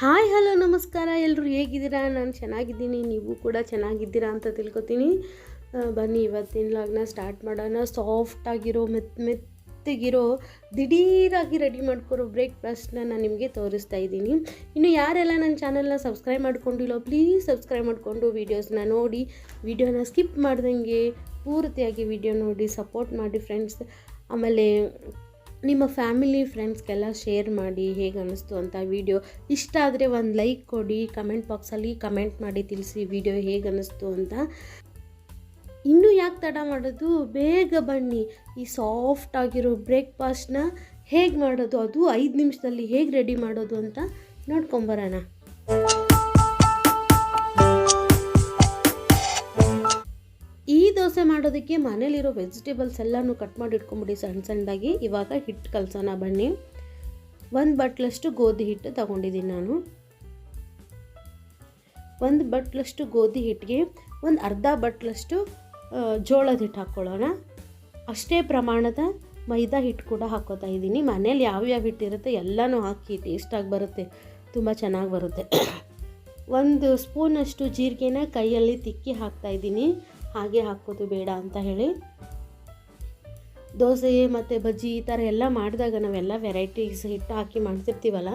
Hi, hello, ನಮಸ್ಕಾರ. ಎಲ್ಲರೂ ಹೇಗಿದ್ದೀರಾ? ನಾನು ಚೆನ್ನಾಗಿದ್ದೀನಿ. ನೀವು ಕೂಡ ಚೆನ್ನಾಗಿದ್ದೀರಾ ಅಂತ ತಿಳ್ಕೊತೀನಿ. ಬನ್ನಿ, ಇವತ್ತಿನ ಲಾಗ್ನ ಸ್ಟಾರ್ಟ್ ಮಾಡೋಣ. ಸಾಫ್ಟಾಗಿರೋ ಮೆತ್ ಮೆತ್ತಗಿರೋ, ದಿಢೀರಾಗಿ ರೆಡಿ ಮಾಡ್ಕೊರೋ ಬ್ರೇಕ್ಫಾಸ್ಟ್ನ ನಾನು ನಿಮಗೆ ತೋರಿಸ್ತಾ ಇದ್ದೀನಿ. ಇನ್ನು ಯಾರೆಲ್ಲ ನನ್ನ ಚಾನಲ್ನ ಸಬ್ಸ್ಕ್ರೈಬ್ ಮಾಡ್ಕೊಂಡಿಲ್ಲೋ ಪ್ಲೀಸ್ ಸಬ್ಸ್ಕ್ರೈಬ್ ಮಾಡಿಕೊಂಡು ವೀಡಿಯೋಸ್ನ ನೋಡಿ. ವೀಡಿಯೋನ ಸ್ಕಿಪ್ ಮಾಡ್ದಂಗೆ ಪೂರ್ತಿಯಾಗಿ ವಿಡಿಯೋ ನೋಡಿ ಸಪೋರ್ಟ್ ಮಾಡಿ ಫ್ರೆಂಡ್ಸ್ ಆಮೇಲೆ ನಿಮ್ಮ ಫ್ಯಾಮಿಲಿ ಫ್ರೆಂಡ್ಸ್ಗೆಲ್ಲ ಶೇರ್ ಮಾಡಿ ಹೇಗೆ ಅನ್ನಿಸ್ತು ಅಂತ ವಿಡಿಯೋ. ಇಷ್ಟ ಆದರೆ ಒಂದು ಲೈಕ್ ಕೊಡಿ, ಕಮೆಂಟ್ ಬಾಕ್ಸಲ್ಲಿ ಕಮೆಂಟ್ ಮಾಡಿ ತಿಳಿಸಿ ವಿಡಿಯೋ ಹೇಗೆ ಅನ್ನಿಸ್ತು ಅಂತ. ಇನ್ನೂ ಯಾಕೆ ತಡ ಮಾಡೋದು? ಬೇಗ ಬನ್ನಿ. ಈ ಸಾಫ್ಟ್ ಆಗಿರೋ ಬ್ರೇಕ್ಫಾಸ್ಟ್ನ ಹೇಗೆ ಮಾಡೋದು? ಅದು ಐದು ನಿಮಿಷದಲ್ಲಿ ಹೇಗೆ ರೆಡಿ ಮಾಡೋದು ಅಂತ ನೋಡ್ಕೊಂಬರೋಣ. ದೋಸೆ ಮಾಡೋದಕ್ಕೆ ಮನೇಲಿರೋ ವೆಜಿಟೇಬಲ್ಸ್ ಎಲ್ಲನೂ ಕಟ್ ಮಾಡಿ ಇಟ್ಕೊಂಬಿಡಿ ಸಣ್ಣ ಸಣ್ಣದಾಗಿ. ಇವಾಗ ಹಿಟ್ಟು ಕಲಸೋಣ ಬನ್ನಿ. ಒಂದು ಬಟ್ಲಷ್ಟು ಗೋಧಿ ಹಿಟ್ಟು ತಗೊಂಡಿದ್ದೀನಿ ನಾನು. ಒಂದು ಬಟ್ಲಷ್ಟು ಗೋಧಿ ಹಿಟ್ಟಿಗೆ ಒಂದು ಅರ್ಧ ಬಟ್ಲಷ್ಟು ಜೋಳದ ಹಿಟ್ಟು ಹಾಕ್ಕೊಳ್ಳೋಣ. ಅಷ್ಟೇ ಪ್ರಮಾಣದ ಮೈದಾ ಹಿಟ್ಟು ಕೂಡ ಹಾಕೋತಾ ಇದ್ದೀನಿ. ಮನೇಲಿ ಯಾವ್ಯಾವ ಹಿಟ್ಟಿರುತ್ತೆ ಎಲ್ಲನೂ ಹಾಕಿ ಟೇಸ್ಟಾಗಿ ಬರುತ್ತೆ. ತುಂಬ ಚೆನ್ನಾಗಿ ಬರುತ್ತೆ. ಒಂದು ಸ್ಪೂನಷ್ಟು ಜೀರಿಗೆನ ಕೈಯಲ್ಲಿ ತಿಕ್ಕಿ ಹಾಕ್ತಾ ಇದ್ದೀನಿ. ಹಾಗೆ ಹಾಕೋದು ಬೇಡ ಅಂತ ಹೇಳಿ ದೋಸೆ ಮತ್ತು ಬಜ್ಜಿ ಈ ಥರ ಎಲ್ಲ ಮಾಡಿದಾಗ ನಾವೆಲ್ಲ ವೆರೈಟೀಸ್ ಹಿಟ್ಟು ಹಾಕಿ ಮಾಡ್ತಿರ್ತೀವಲ್ಲ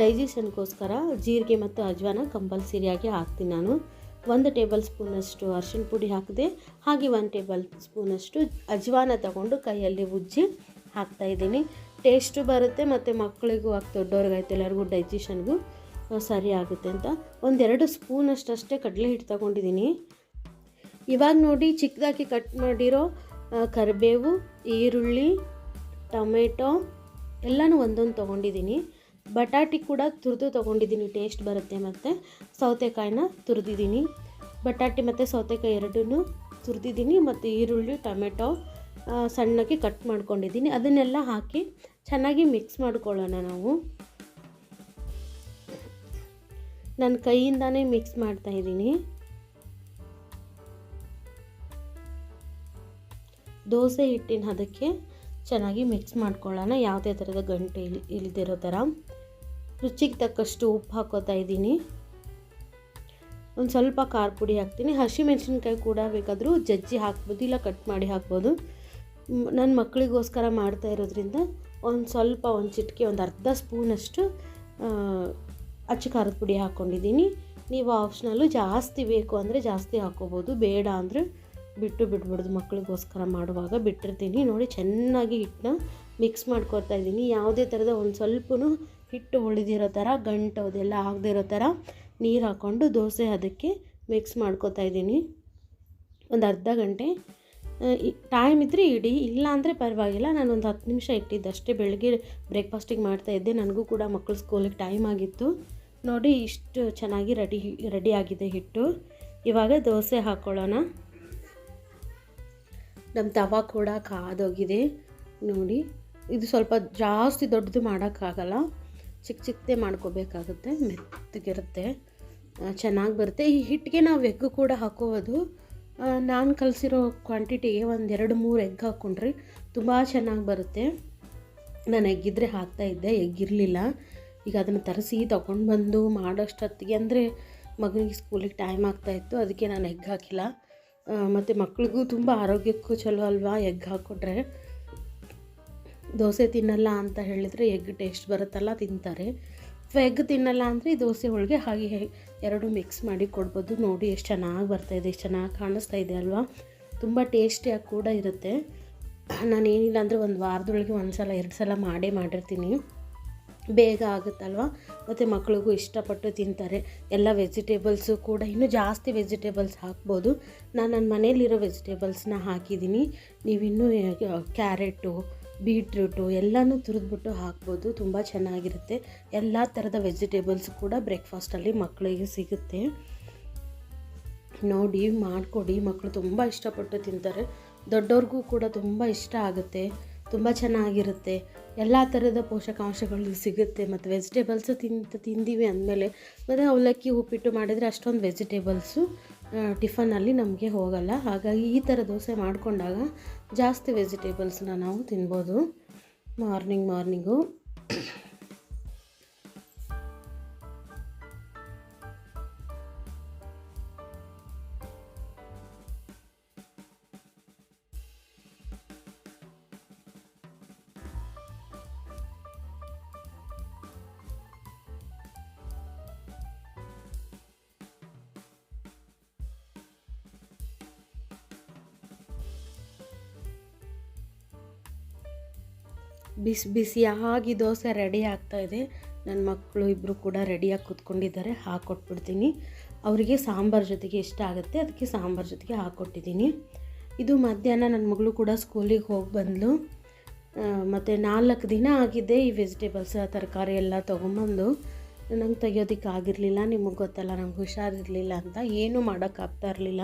ಡೈಜೆಷನ್ಗೋಸ್ಕರ ಜೀರಿಗೆ ಮತ್ತು ಅಜ್ವಾನ ಕಂಪಲ್ಸರಿಯಾಗಿ ಹಾಕ್ತೀನಿ ನಾನು. ಒಂದು ಟೇಬಲ್ ಸ್ಪೂನಷ್ಟು ಅರ್ಶಿನ ಪುಡಿ ಹಾಕಿದೆ. ಹಾಗೆ ಒಂದು ಟೇಬಲ್ ಸ್ಪೂನಷ್ಟು ಅಜ್ವಾನ ತಗೊಂಡು ಕೈಯಲ್ಲಿ ಉಜ್ಜಿ ಹಾಕ್ತಾಯಿದ್ದೀನಿ ಟೇಸ್ಟು ಬರುತ್ತೆ ಮತ್ತು ಮಕ್ಕಳಿಗೂ ಹಾಕಿ ದೊಡ್ಡವ್ರಿಗಾಯ್ತು ಎಲ್ಲರಿಗೂ ಡೈಜೆಷನ್ಗೂ ಸರಿ ಆಗುತ್ತೆ ಅಂತ. ಒಂದೆರಡು ಸ್ಪೂನಷ್ಟು ಅಷ್ಟೇ ಕಡಲೆ ಹಿಟ್ಟು ತಗೊಂಡಿದ್ದೀನಿ. ಇವಾಗ ನೋಡಿ ಚಿಕ್ಕದಾಗಿ ಕಟ್ ಮಾಡಿರೋ ಕರಿಬೇವು, ಈರುಳ್ಳಿ, ಟೊಮೆಟೊ ಎಲ್ಲನೂ ಒಂದೊಂದು ತೊಗೊಂಡಿದ್ದೀನಿ. ಬಟಾಟಿ ಕೂಡ ತುರಿದು ತೊಗೊಂಡಿದ್ದೀನಿ, ಟೇಸ್ಟ್ ಬರುತ್ತೆ ಮತ್ತು. ಸೌತೆಕಾಯಿನ ತುರಿದಿದ್ದೀನಿ. ಬಟಾಟಿ ಮತ್ತು ಸೌತೆಕಾಯಿ ಎರಡೂ ತುರಿದಿದ್ದೀನಿ ಮತ್ತು ಈರುಳ್ಳಿ, ಟೊಮೆಟೊ ಸಣ್ಣಕ್ಕೆ ಕಟ್ ಮಾಡ್ಕೊಂಡಿದ್ದೀನಿ. ಅದನ್ನೆಲ್ಲ ಹಾಕಿ ಚೆನ್ನಾಗಿ ಮಿಕ್ಸ್ ಮಾಡ್ಕೊಳ್ಳೋಣ ನಾವು. ನನ್ನ ಕೈಯಿಂದಾನೇ ಮಿಕ್ಸ್ ಮಾಡ್ತಾ ದೋಸೆ ಹಿಟ್ಟಿನ ಅದಕ್ಕೆ ಚೆನ್ನಾಗಿ ಮಿಕ್ಸ್ ಮಾಡ್ಕೊಳ್ಳೋಣ. ಯಾವುದೇ ಥರದ ಗಂಟೆ ಇಲ್, ಇಲ್ದಿರೋ ಥರ. ರುಚಿಗೆ ತಕ್ಕಷ್ಟು ಉಪ್ಪು ಹಾಕೋತಾ ಇದ್ದೀನಿ. ಒಂದು ಸ್ವಲ್ಪ ಖಾರ ಪುಡಿ ಹಾಕ್ತೀನಿ. ಹಸಿಮೆಣಸಿನ್ಕಾಯಿ ಕೂಡ ಬೇಕಾದರೂ ಜಜ್ಜಿ ಹಾಕ್ಬೋದು, ಇಲ್ಲ ಕಟ್ ಮಾಡಿ ಹಾಕ್ಬೋದು. ನನ್ನ ಮಕ್ಕಳಿಗೋಸ್ಕರ ಮಾಡ್ತಾ ಇರೋದ್ರಿಂದ ಒಂದು ಸ್ವಲ್ಪ ಒಂದು ಚಿಟಿಕೆ, ಒಂದು ಅರ್ಧ ಸ್ಪೂನಷ್ಟು ಅಚ್ಚು ಖಾರದ ಪುಡಿ ಹಾಕ್ಕೊಂಡಿದ್ದೀನಿ ನೀವು ಆಪ್ಷನಲ್ಲು ಜಾಸ್ತಿ ಬೇಕು ಅಂದರೆ ಜಾಸ್ತಿ ಹಾಕ್ಕೋಬೋದು. ಬೇಡ ಅಂದರೆ ಬಿಟ್ಟು ಬಿಡ್ಬಾರ್ದು ಮಕ್ಕಳಿಗೋಸ್ಕರ ಮಾಡುವಾಗ ಬಿಟ್ಟಿರ್ತೀನಿ. ನೋಡಿ ಚೆನ್ನಾಗಿ ಹಿಟ್ಟನ್ನ ಮಿಕ್ಸ್ ಮಾಡ್ಕೊತಾ ಇದ್ದೀನಿ. ಯಾವುದೇ ಥರದ ಒಂದು ಸ್ವಲ್ಪನೂ ಹಿಟ್ಟು ಉಳಿದಿರೋ ಥರ, ಗಂಟು ಅದೆಲ್ಲ ಆಗದಿರೋ ಥರ ನೀರು ಹಾಕ್ಕೊಂಡು ದೋಸೆ ಅದಕ್ಕೆ ಮಿಕ್ಸ್ ಮಾಡ್ಕೊತಾ ಇದ್ದೀನಿ. ಒಂದು ಅರ್ಧ ಗಂಟೆ. ಟೈಮ್ ಇದ್ದರೆ ಇಡಿ ಇಲ್ಲ ಅಂದರೆ ಪರವಾಗಿಲ್ಲ. ನಾನು ಒಂದು ಹತ್ತು ನಿಮಿಷ ಇಟ್ಟಿದ್ದಷ್ಟೇ ಬೆಳಗ್ಗೆ ಬ್ರೇಕ್ಫಾಸ್ಟಿಗೆ ಮಾಡ್ತಾಯಿದ್ದೆ ನನಗೂ ಕೂಡ ಮಕ್ಕಳು ಸ್ಕೂಲಿಗೆ ಟೈಮ್ ಆಗಿತ್ತು. ನೋಡಿ ಇಷ್ಟು ಚೆನ್ನಾಗಿ ರೆಡಿ ರೆಡಿ ಆಗಿದೆ ಹಿಟ್ಟು. ಇವಾಗ ದೋಸೆ ಹಾಕ್ಕೊಳ್ಳೋಣ ನಮ್ಮ ತವ ಕೂಡ ಕಾದೋಗಿದೆ ನೋಡಿ, ಇದು ಸ್ವಲ್ಪ ಜಾಸ್ತಿ ದೊಡ್ಡದು ಮಾಡೋಕ್ಕಾಗಲ್ಲ. ಚಿಕ್ಕ ಚಿಕ್ಕದೇ ಮಾಡ್ಕೋಬೇಕಾಗುತ್ತೆ, ಮೆತ್ತಗಿರುತ್ತೆ ಚೆನ್ನಾಗಿ ಬರುತ್ತೆ. ಈ ಹಿಟ್ಟಿಗೆ ನಾವು ಎಗ್ ಕೂಡ ಹಾಕೋದು. ನಾನು ಕಲಿಸಿರೋ ಕ್ವಾಂಟಿಟಿಗೆ ಒಂದು ಎರಡು ಮೂರು ಎಗ್ ಹಾಕ್ಕೊಂಡ್ರಿ ತುಂಬ ಚೆನ್ನಾಗಿ ಬರುತ್ತೆ. ನಾನು ಎಗ್ಗಿದ್ರೆ ಎಗ್ ಎಗ್ಗಿರಲಿಲ್ಲ ಈಗ ಅದನ್ನು ತರಿಸಿ ತೊಗೊಂಡು ಬಂದು ಮಾಡೋಷ್ಟೊತ್ತಿಗೆ ಅಂದರೆ ಮಗನಿಗೆ ಸ್ಕೂಲಿಗೆ ಟೈಮ್ ಆಗ್ತಾಯಿತ್ತು ಅದಕ್ಕೆ ನಾನು ಎಗ್ ಹಾಕಿಲ್ಲ. ಮತ್ತು ಮಕ್ಳಿಗೂ ತುಂಬ ಆರೋಗ್ಯಕ್ಕೂ ಚಲೋ ಅಲ್ವಾ? ಎಗ್ ಹಾಕ್ಕೊಟ್ರೆ ದೋಸೆ ತಿನ್ನಲ್ಲ ಅಂತ ಹೇಳಿದರೆ ಎಗ್ ಟೇಸ್ಟ್ ಬರುತ್ತಲ್ಲ, ತಿಂತಾರೆ. ಅಥವಾ ಎಗ್ ತಿನ್ನಲ್ಲ ಅಂದರೆ ದೋಸೆ ಹೋಳಿಗೆ ಹಾಗೆ ಎರಡು ಮಿಕ್ಸ್ ಮಾಡಿ ಕೊಡ್ಬೋದು. ನೋಡಿ ಎಷ್ಟು ಚೆನ್ನಾಗಿ ಬರ್ತಾಯಿದೆ ಎಷ್ಟು ಚೆನ್ನಾಗಿ ಕಾಣಿಸ್ತಾ ಇದೆ ಅಲ್ವಾ? ತುಂಬ ಟೇಸ್ಟಿಯಾಗಿ ಕೂಡ ಇರುತ್ತೆ. ನಾನು ಏನಿಲ್ಲ ಅಂದರೆ ಒಂದು ವಾರದೊಳಗೆ ಒಂದು ಸಲ ಎರಡು ಸಲ ಮಾಡೇ ಮಾಡಿರ್ತೀನಿ. ಬೇಗ ಆಗುತ್ತಲ್ವ? ಮತ್ತು ಮಕ್ಕಳಿಗೂ ಇಷ್ಟಪಟ್ಟು ತಿಂತಾರೆ. ಎಲ್ಲ ವೆಜಿಟೇಬಲ್ಸು ಕೂಡ ಇನ್ನೂ ಜಾಸ್ತಿ ವೆಜಿಟೇಬಲ್ಸ್ ಹಾಕ್ಬೋದು. ನಾನು ನನ್ನ ಮನೇಲಿರೋ ವೆಜಿಟೇಬಲ್ಸ್ನ ಹಾಕಿದ್ದೀನಿ. ನೀವಿನ್ನೂ ಕ್ಯಾರೆಟು, ಬೀಟ್ರೂಟು ಎಲ್ಲನೂ ತುರಿದ್ಬಿಟ್ಟು ಹಾಕ್ಬೋದು. ತುಂಬ ಚೆನ್ನಾಗಿರುತ್ತೆ. ಎಲ್ಲ ಥರದ ವೆಜಿಟೇಬಲ್ಸ್ ಕೂಡ ಬ್ರೇಕ್ಫಾಸ್ಟಲ್ಲಿ ಮಕ್ಕಳಿಗೆ ಸಿಗುತ್ತೆ. ನೋಡಿ, ಮಾಡಿಕೊಡಿ. ಮಕ್ಕಳು ತುಂಬ ಇಷ್ಟಪಟ್ಟು ತಿಂತಾರೆ. ದೊಡ್ಡವ್ರಿಗೂ ಕೂಡ ತುಂಬ ಇಷ್ಟ ಆಗುತ್ತೆ. ತುಂಬ ಚೆನ್ನಾಗಿರುತ್ತೆ. ಎಲ್ಲ ಥರದ ಪೋಷಕಾಂಶಗಳು ಸಿಗುತ್ತೆ. ಮತ್ತು ವೆಜಿಟೇಬಲ್ಸು ತಿಂತ ತಿಂದೀವಿ ಅಂದಮೇಲೆ ಮತ್ತು ಅವಲಕ್ಕಿ ಉಪ್ಪಿಟ್ಟು ಮಾಡಿದರೆ ಅಷ್ಟೊಂದು ವೆಜಿಟೇಬಲ್ಸು ಟಿಫನಲ್ಲಿ ನಮಗೆ ಹೋಗಲ್ಲ. ಹಾಗಾಗಿ ಈ ಥರ ದೋಸೆ ಮಾಡಿಕೊಂಡಾಗ ಜಾಸ್ತಿ ವೆಜಿಟೇಬಲ್ಸ್ನ ನಾವು ತಿನ್ಬೋದು. ಮಾರ್ನಿಂಗ್ ಮಾರ್ನಿಂಗು ಬಿಸಿ ಬಿಸಿಯಾಗಿ ದೋಸೆ ರೆಡಿ ಆಗ್ತಾಯಿದೆ ನನ್ನ ಮಕ್ಕಳು ಇಬ್ಬರು ಕೂಡ ರೆಡಿಯಾಗಿ ಕೂತ್ಕೊಂಡಿದ್ದಾರೆ. ಹಾಕ್ಕೊಟ್ಬಿಡ್ತೀನಿ ಅವರಿಗೆ ಸಾಂಬಾರು ಜೊತೆಗೆ ಇಷ್ಟ ಆಗುತ್ತೆ. ಅದಕ್ಕೆ ಸಾಂಬಾರು ಜೊತೆಗೆ ಹಾಕ್ಕೊಟ್ಟಿದ್ದೀನಿ ಇದು ಮಧ್ಯಾಹ್ನ ನನ್ನ ಮಗಳು ಕೂಡ ಸ್ಕೂಲಿಗೆ ಹೋಗಿ ಬಂದಳು ಮತ್ತು ನಾಲ್ಕು ದಿನ ಆಗಿದೆ ಈ ವೆಜಿಟೇಬಲ್ಸ್ ತರಕಾರಿ ಎಲ್ಲ ತೊಗೊಂಬಂದು. ನಂಗೆ ತೆಗಿಯೋದಕ್ಕೆ ಆಗಿರಲಿಲ್ಲ. ನಿಮಗೆ ಗೊತ್ತಲ್ಲ, ನಂಗೆ ಹುಷಾರಿರಲಿಲ್ಲ ಅಂತ. ಏನೂ ಮಾಡೋಕ್ಕಾಗ್ತಾ ಇರಲಿಲ್ಲ.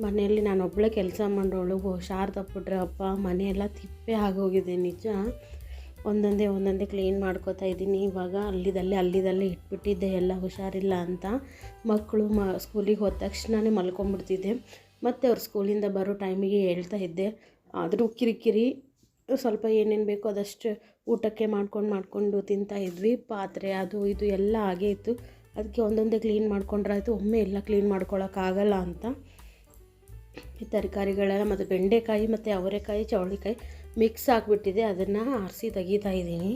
ಮನೆಯಲ್ಲಿ ನಾನು ಒಬ್ಬಳೇ ಕೆಲಸ ಮಾಡೋಳು, ಹುಷಾರು ತಪ್ಪಿಟ್ರೆ ಅಪ್ಪ, ಮನೆಯೆಲ್ಲ ತಿಪ್ಪೆ ಆಗೋಗಿದೆ ನಿಜ. ಒಂದೊಂದೇ ಒಂದೊಂದೇ ಕ್ಲೀನ್ ಮಾಡ್ಕೋತಾ ಇದ್ದೀನಿ. ಇವಾಗ ಅಲ್ಲಿದಲ್ಲೇ ಅಲ್ಲಿದಲ್ಲೇ ಇಟ್ಬಿಟ್ಟಿದ್ದೆ, ಎಲ್ಲ ಹುಷಾರಿಲ್ಲ ಅಂತ. ಮಕ್ಕಳು ಮ ಸ್ಕೂಲಿಗೆ ಹೋದ ತಕ್ಷಣವೇ ಮಲ್ಕೊಂಬಿಡ್ತಿದ್ದೆ ಮತ್ತು ಅವ್ರು ಸ್ಕೂಲಿಂದ ಬರೋ ಟೈಮಿಗೆ ಹೇಳ್ತಾ ಇದ್ದೆ. ಆದರೂ ಕಿರಿಕಿರಿ, ಸ್ವಲ್ಪ ಏನೇನು ಬೇಕೋ ಅದಷ್ಟು ಊಟಕ್ಕೆ ಮಾಡ್ಕೊಂಡು ಮಾಡಿಕೊಂಡು ತಿಂತಾ ಇದ್ವಿ. ಪಾತ್ರೆ, ಅದು ಇದು ಎಲ್ಲ ಹಾಗೇ ಇತ್ತು. ಅದಕ್ಕೆ ಒಂದೊಂದೇ ಕ್ಲೀನ್ ಮಾಡ್ಕೊಂಡ್ರಾಯ್ತು ಒಮ್ಮೆ ಎಲ್ಲ ಕ್ಲೀನ್ ಮಾಡ್ಕೊಳಕ್ಕಾಗಲ್ಲ ಅಂತ. ಈ ತರಕಾರಿಗಳೆಲ್ಲ ಮತ್ತು ಬೆಂಡೆಕಾಯಿ ಮತ್ತು ಅವರೆಕಾಯಿ ಚವಳಿಕಾಯಿ ಮಿಕ್ಸ್ ಆಗಿಬಿಟ್ಟಿದೆ. ಅದನ್ನು ಆರಿಸಿ ತೆಗಿತಾ ಇದ್ದೀನಿ.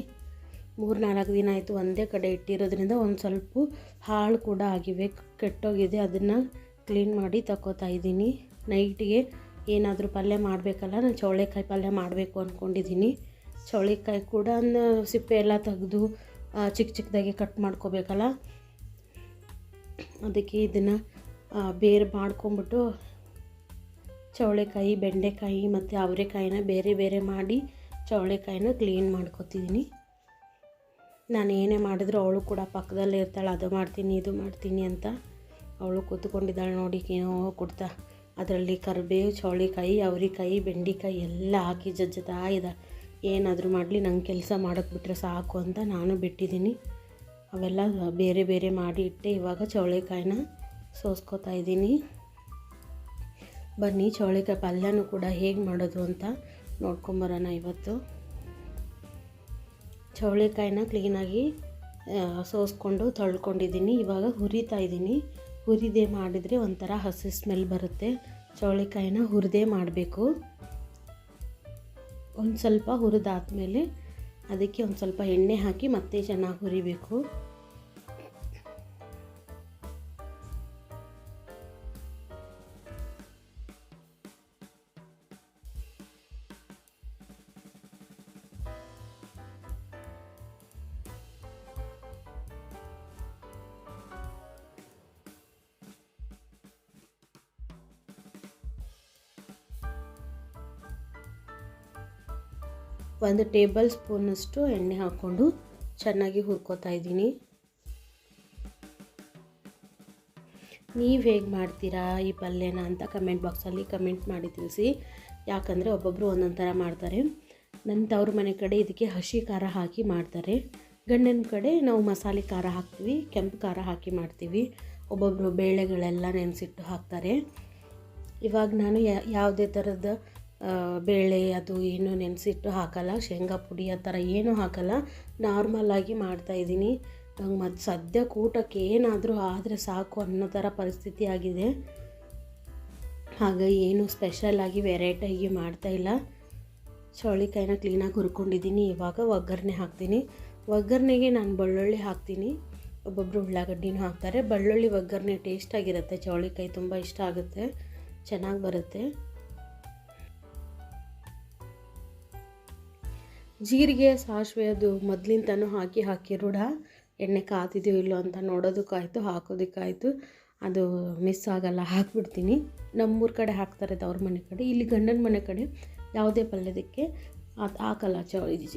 ಮೂರು ನಾಲ್ಕು ದಿನ ಆಯಿತು ಒಂದೇ ಕಡೆ ಇಟ್ಟಿರೋದ್ರಿಂದ ಒಂದು ಸ್ವಲ್ಪ ಹಾಳು ಕೂಡ ಆಗಿವೆ, ಕೆಟ್ಟೋಗಿದೆ. ಅದನ್ನು ಕ್ಲೀನ್ ಮಾಡಿ ತಗೋತಾ ಇದ್ದೀನಿ. ನೈಟಿಗೆ ಏನಾದರೂ ಪಲ್ಯ ಮಾಡಬೇಕಲ್ಲ, ನಾನು ಚೌಳೆಕಾಯಿ ಪಲ್ಯ ಮಾಡಬೇಕು ಅಂದ್ಕೊಂಡಿದ್ದೀನಿ ಚೌಳಿಕಾಯಿ ಕೂಡ ಸಿಪ್ಪೆ ಎಲ್ಲ ತೆಗೆದು ಚಿಕ್ಕ ಚಿಕ್ಕದಾಗಿ ಕಟ್ ಮಾಡ್ಕೋಬೇಕಲ್ಲ? ಅದಕ್ಕೆ ಇದನ್ನು ಬೇರೆ ಮಾಡ್ಕೊಂಬಿಟ್ಟು ಚೌಳೆಕಾಯಿ, ಬೆಂಡೆಕಾಯಿ ಮತ್ತು ಅವರೆಕಾಯಿನ ಬೇರೆ ಬೇರೆ ಮಾಡಿ ಚೌಳೆಕಾಯಿನ ಕ್ಲೀನ್ ಮಾಡ್ಕೋತಿದ್ದೀನಿ ನಾನು ಏನೇ ಮಾಡಿದ್ರು ಅವಳು ಕೂಡ ಪಕ್ಕದಲ್ಲೇ ಇರ್ತಾಳೆ, ಅದು ಮಾಡ್ತೀನಿ, ಇದು ಮಾಡ್ತೀನಿ ಅಂತ ಅವಳು ಕೂತ್ಕೊಂಡಿದ್ದಾಳೆ ನೋಡಿ ಏನೋ ಕೊಡ್ತಾ. ಅದರಲ್ಲಿ ಕರಿಬೇವು ಚೌಳಿಕಾಯಿ, ಅವರಿಕಾಯಿ, ಬೆಂಡೆಕಾಯಿ ಎಲ್ಲ ಹಾಕಿ ಜಜ್ಜತಾ ಇದೆ. ಏನಾದರೂ ಮಾಡಲಿ, ನಂಗೆ ಕೆಲಸ ಮಾಡೋಕ್ಕೆ ಬಿಟ್ಟರೆ ಸಾಕು ಅಂತ ನಾನು ಬಿಟ್ಟಿದ್ದೀನಿ ಅವೆಲ್ಲ ಬೇರೆ ಬೇರೆ ಮಾಡಿ ಇಟ್ಟೆ ಇವಾಗ ಚೌಳಿಕಾಯಿನ ಸೋಸ್ಕೋತಾ ಇದ್ದೀನಿ. ಬನ್ನಿ, ಚೌಳಿಕಾಯಿ ಪಲ್ಯನೂ ಕೂಡ ಹೇಗೆ ಮಾಡೋದು ಅಂತ ನೋಡ್ಕೊಂಬರೋಣ ಇವತ್ತು. ಚೌಳಿಕಾಯಿನ ಕ್ಲೀನಾಗಿ ಸೋಸ್ಕೊಂಡು ತೊಳ್ಕೊಂಡಿದ್ದೀನಿ. ಇವಾಗ ಹುರಿತಾ ಇದ್ದೀನಿ. ಹುರಿದೇ ಮಾಡಿದರೆ ಒಂಥರ ಹಸಿ ಸ್ಮೆಲ್ ಬರುತ್ತೆ. ಚೌಳಿಕಾಯಿನ ಹುರಿದೇ ಮಾಡಬೇಕು. ಒಂದು ಸ್ವಲ್ಪ ಹುರಿದಾದ್ಮೇಲೆ ಅದಕ್ಕೆ ಒಂದು ಸ್ವಲ್ಪ ಎಣ್ಣೆ ಹಾಕಿ ಮತ್ತೆ ಚೆನ್ನಾಗಿ ಹುರಿಬೇಕು. ಒಂದು ಟೇಬಲ್ ಸ್ಪೂನಷ್ಟು ಎಣ್ಣೆ ಹಾಕ್ಕೊಂಡು ಚೆನ್ನಾಗಿ ಹುರ್ಕೋತಾ ಇದ್ದೀನಿ. ನೀವು ಹೇಗೆ ಮಾಡ್ತೀರಾ ಈ ಪಲ್ಯನ ಅಂತ ಕಮೆಂಟ್ ಬಾಕ್ಸಲ್ಲಿ ಕಮೆಂಟ್ ಮಾಡಿ ತಿಳಿಸಿ. ಯಾಕಂದರೆ ಒಬ್ಬೊಬ್ಬರು ಒಂದೊಂದು ಥರ ಮಾಡ್ತಾರೆ. ನನ್ನ ತವ್ರ ಮನೆ ಕಡೆ ಇದಕ್ಕೆ ಹಸಿ ಖಾರ ಹಾಕಿ ಮಾಡ್ತಾರೆ. ಗಂಡನ ಕಡೆ ನಾವು ಮಸಾಲೆ ಖಾರ ಹಾಕ್ತೀವಿ, ಕೆಂಪು ಖಾರ ಹಾಕಿ ಮಾಡ್ತೀವಿ. ಒಬ್ಬೊಬ್ಬರು ಬೇಳೆಗಳೆಲ್ಲ ನೆನೆಸಿಟ್ಟು ಹಾಕ್ತಾರೆ. ಇವಾಗ ನಾನು ಯಾವುದೇ ಥರದ ಬೇಳೆ ಅದು ಏನು ನೆನೆಸಿಟ್ಟು ಹಾಕಲ್ಲ, ಶೇಂಗಾ ಪುಡಿ ಆ ಥರ ಏನೂ ಹಾಕಲ್ಲ ನಾರ್ಮಲಾಗಿ ಮಾಡ್ತಾಯಿದ್ದೀನಿ ನಂಗೆ ಮತ್ತು ಸದ್ಯಕ್ಕೆ ಊಟಕ್ಕೆ ಏನಾದರೂ ಆದರೆ ಸಾಕು ಅನ್ನೋ ಥರ ಪರಿಸ್ಥಿತಿ ಆಗಿದೆ. ಹಾಗೆ ಏನು ಸ್ಪೆಷಲಾಗಿ ವೆರೈಟಿಯಾಗಿ ಮಾಡ್ತಾಯಿಲ್ಲ ಚೌಳಿಕಾಯಿನ ಕ್ಲೀನಾಗಿ ಹುರ್ಕೊಂಡಿದ್ದೀನಿ. ಇವಾಗ ಒಗ್ಗರಣೆ ಹಾಕ್ತೀನಿ. ಒಗ್ಗರಣೆಗೆ ನಾನು ಬೆಳ್ಳುಳ್ಳಿ ಹಾಕ್ತೀನಿ. ಒಬ್ಬೊಬ್ಬರು ಉಳ್ಳಾಗಡ್ಡಿನೂ ಹಾಕ್ತಾರೆ. ಬೆಳ್ಳುಳ್ಳಿ ಒಗ್ಗರಣೆ ಟೇಸ್ಟಾಗಿರುತ್ತೆ ಚೌಳಿಕಾಯಿ ತುಂಬ ಇಷ್ಟ ಆಗುತ್ತೆ. ಚೆನ್ನಾಗಿ ಬರುತ್ತೆ. ಜೀರಿಗೆ, ಸಾಸಿವೆ ಅದು ಮೊದಲಿಂದನೂ ಹಾಕಿ ಹಾಕಿ ರೂಢ. ಎಣ್ಣೆ ಕಾತಿದೆಯೋ ಇಲ್ಲೋ ಅಂತ ನೋಡೋದಕ್ಕಾಯಿತು, ಹಾಕೋದಕ್ಕಾಯಿತು. ಅದು ಮಿಸ್ ಆಗಲ್ಲ, ಹಾಕ್ಬಿಡ್ತೀನಿ. ನಮ್ಮೂರ ಕಡೆ ಹಾಕ್ತಾರೆ ತವ್ರ ಮನೆ ಕಡೆ. ಇಲ್ಲಿ ಗಂಡನ ಮನೆ ಕಡೆ ಯಾವುದೇ ಪಲ್ಯದಕ್ಕೆ ಅದು ಹಾಕಲ್ಲ. ಚ,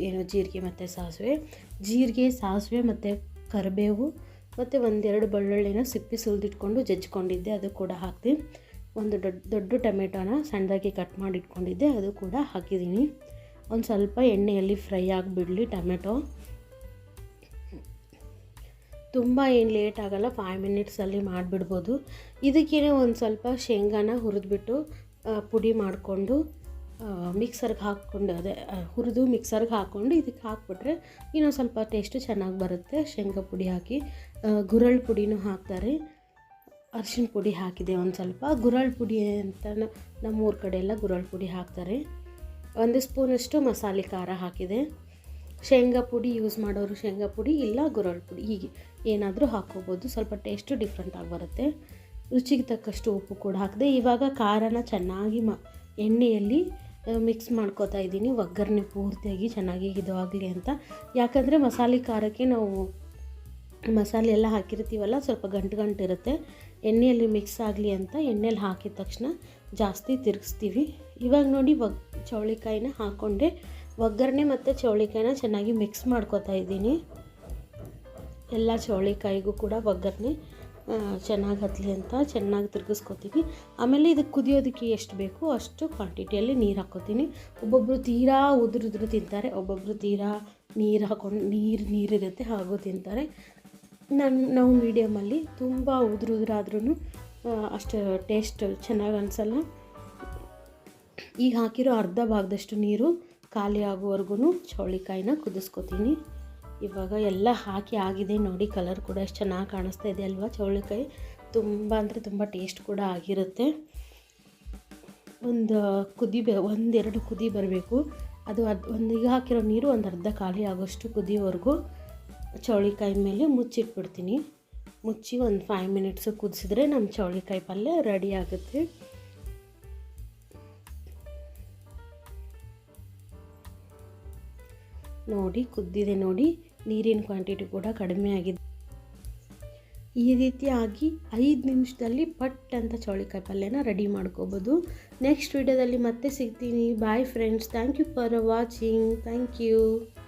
ಏನು ಜೀರಿಗೆ ಮತ್ತು ಸಾಸಿವೆ. ಜೀರಿಗೆ, ಸಾಸಿವೆ ಮತ್ತು ಕರಿಬೇವು ಮತ್ತು ಒಂದೆರಡು ಬೆಳ್ಳುಳ್ಳಿನ ಸಿಪ್ಪಿ ಸುಲಿದಿಟ್ಕೊಂಡು ಜಜ್ಜಿಕೊಂಡಿದ್ದೆ, ಅದು ಕೂಡ ಹಾಕ್ತೀನಿ ಒಂದು ದೊಡ್ಡ ದೊಡ್ಡ ಟೊಮೆಟೋನ ಸಣ್ಣದಾಗಿ ಕಟ್ ಮಾಡಿಟ್ಕೊಂಡಿದ್ದೆ, ಅದು ಕೂಡ ಹಾಕಿದ್ದೀನಿ. ಒಂದು ಸ್ವಲ್ಪ ಎಣ್ಣೆಯಲ್ಲಿ ಫ್ರೈ ಆಗಿಬಿಡಲಿ ಟೊಮೆಟೊ. ತುಂಬ ಏನು ಲೇಟ್ ಆಗೋಲ್ಲ ಫೈವ್ ಮಿನಿಟ್ಸಲ್ಲಿ ಮಾಡಿಬಿಡ್ಬೋದು. ಇದಕ್ಕೇನೆ ಒಂದು ಸ್ವಲ್ಪ ಶೇಂಗಾನ ಹುರಿದ್ಬಿಟ್ಟು ಪುಡಿ ಮಾಡಿಕೊಂಡು ಮಿಕ್ಸರ್ಗೆ ಹಾಕ್ಕೊಂಡು, ಅದೇ ಹುರಿದು ಮಿಕ್ಸರ್ಗೆ ಹಾಕ್ಕೊಂಡು ಇದಕ್ಕೆ ಹಾಕ್ಬಿಟ್ರೆ ಇನ್ನೊಂದು ಸ್ವಲ್ಪ ಟೇಸ್ಟು ಚೆನ್ನಾಗಿ ಬರುತ್ತೆ. ಶೇಂಗಾ ಪುಡಿ ಹಾಕಿ ಗುರಳ್ ಪುಡಿನೂ ಹಾಕ್ತಾರೆ. ಅರಿಶಿನ ಪುಡಿ ಹಾಕಿದೆ ಒಂದು ಸ್ವಲ್ಪ. ಗುರಳ್ ಪುಡಿ ಅಂತ ನಮ್ಮೂರ ಕಡೆ ಎಲ್ಲ ಗುರಳ್ ಪುಡಿ ಹಾಕ್ತಾರೆ. ಒಂದು ಸ್ಪೂನಷ್ಟು ಮಸಾಲೆ ಖಾರ ಹಾಕಿದೆ. ಶೇಂಗಾ ಪುಡಿ ಯೂಸ್ ಮಾಡೋರು ಶೇಂಗಾ ಪುಡಿ ಇಲ್ಲ ಗುರಳ್ ಪುಡಿ, ಹೀಗೆ ಏನಾದರೂ ಹಾಕೋಬೋದು ಸ್ವಲ್ಪ ಟೇಸ್ಟು ಡಿಫ್ರೆಂಟಾಗಿ ಬರುತ್ತೆ. ರುಚಿಗೆ ತಕ್ಕಷ್ಟು ಉಪ್ಪು ಕೂಡ ಹಾಕಿದೆ. ಇವಾಗ ಖಾರನ ಚೆನ್ನಾಗಿ ಮ, ಎಣ್ಣೆಯಲ್ಲಿ ಮಿಕ್ಸ್ ಮಾಡ್ಕೋತಾ ಇದ್ದೀನಿ. ಒಗ್ಗರಣೆ ಪೂರ್ತಿಯಾಗಿ ಚೆನ್ನಾಗಿ ಇದು ಆಗಲಿ ಅಂತ. ಯಾಕಂದರೆ ಮಸಾಲೆ ಖಾರಕ್ಕೆ ನಾವು ಮಸಾಲೆ ಎಲ್ಲ ಹಾಕಿರ್ತೀವಲ್ಲ, ಸ್ವಲ್ಪ ಗಂಟು ಗಂಟು ಇರುತ್ತೆ. ಎಣ್ಣೆಯಲ್ಲಿ ಮಿಕ್ಸ್ ಆಗಲಿ ಅಂತ ಎಣ್ಣೆಲಿ ಹಾಕಿದ ತಕ್ಷಣ ಜಾಸ್ತಿ ತಿರುಗಿಸ್ತೀವಿ. ಇವಾಗ ನೋಡಿ ಒಗ್ ಚೌಳಿಕಾಯಿನ ಹಾಕ್ಕೊಂಡೆ ಒಗ್ಗರಣೆ ಮತ್ತು ಚೌಳಿಕಾಯಿನ ಚೆನ್ನಾಗಿ ಮಿಕ್ಸ್ ಮಾಡ್ಕೊತಾ ಇದ್ದೀನಿ. ಎಲ್ಲ ಚೌಳಿಕಾಯಿಗೂ ಕೂಡ ಒಗ್ಗರಣೆ ಚೆನ್ನಾಗಿ ಹತ್ತಲಿ ಅಂತ ಚೆನ್ನಾಗಿ ತಿರುಗಿಸ್ಕೊತೀವಿ ಆಮೇಲೆ ಇದಕ್ಕೆ ಕುದಿಯೋದಕ್ಕೆ ಎಷ್ಟು ಬೇಕು ಅಷ್ಟು ಕ್ವಾಂಟಿಟಿಯಲ್ಲಿ ನೀರು ಹಾಕ್ಕೋತೀನಿ. ಒಬ್ಬೊಬ್ಬರು ತೀರಾ ಉದುರುದ್ರು ತಿಂತಾರೆ ಒಬ್ಬೊಬ್ಬರು ತೀರಾ ನೀರು ಹಾಕೊಂಡು, ನೀರು ನೀರಿರುತ್ತೆ, ಹಾಗೂ ತಿಂತಾರೆ. ನಾನು, ನಾವು ಮೀಡಿಯಮಲ್ಲಿ ತುಂಬ ಉದುರು ಉದುರಾದ್ರೂ ಅಷ್ಟು ಟೇಸ್ಟ್ ಚೆನ್ನಾಗಿ ಅನಿಸಲ್ಲ. ಈಗ ಹಾಕಿರೋ ಅರ್ಧ ಭಾಗದಷ್ಟು ನೀರು ಖಾಲಿ ಆಗೋವರೆಗೂ ಚೌಳಿಕಾಯಿನ ಕುದಿಸ್ಕೊತೀನಿ. ಇವಾಗ ಎಲ್ಲ ಹಾಕಿ ಆಗಿದೆ ನೋಡಿ, ಕಲರ್ ಕೂಡ ಎಷ್ಟು ಚೆನ್ನಾಗಿ ಕಾಣಿಸ್ತಾ ಇದೆ ಅಲ್ವಾ? ಚೌಳಿಕಾಯಿ ತುಂಬ ಅಂದರೆ ತುಂಬ ಟೇಸ್ಟ್ ಕೂಡ ಆಗಿರುತ್ತೆ. ಒಂದು ಕುದಿ ಬೆ, ಒಂದೆರಡು ಕುದಿ ಬರಬೇಕು. ಅದು ಅದು, ಒಂದು ಈಗ ಹಾಕಿರೋ ನೀರು ಒಂದು ಅರ್ಧ ಖಾಲಿ ಆಗೋಷ್ಟು ಕುದಿಯೋವರೆಗೂ ಚೌಳಿಕಾಯಿ ಮೇಲೆ ಮುಚ್ಚಿಟ್ಬಿಡ್ತೀನಿ. ಮುಚ್ಚಿ ಒಂದು ಫೈವ್ ಮಿನಿಟ್ಸು ಕುದಿಸಿದ್ರೆ ನಮ್ಮ ಚೌಳಿಕಾಯಿ ಪಲ್ಯ ರೆಡಿ ಆಗುತ್ತೆ. ನೋಡಿ, ಕುದ್ದಿದೆ ನೋಡಿ, ನೀರಿನ ಕ್ವಾಂಟಿಟಿ ಕೂಡ ಕಡಿಮೆ ಆಗಿದೆ. ಈ ರೀತಿಯಾಗಿ ಐದು ನಿಮಿಷದಲ್ಲಿ ಪಟ್ ಅಂತ ಚೌಳಿಕಾಯಿ ಪಲ್ಯನ ರೆಡಿ ಮಾಡ್ಕೋಬೋದು. ನೆಕ್ಸ್ಟ್ ವಿಡಿಯೋದಲ್ಲಿ ಮತ್ತೆ ಸಿಗ್ತೀನಿ. Bye friends thank you for watching thank you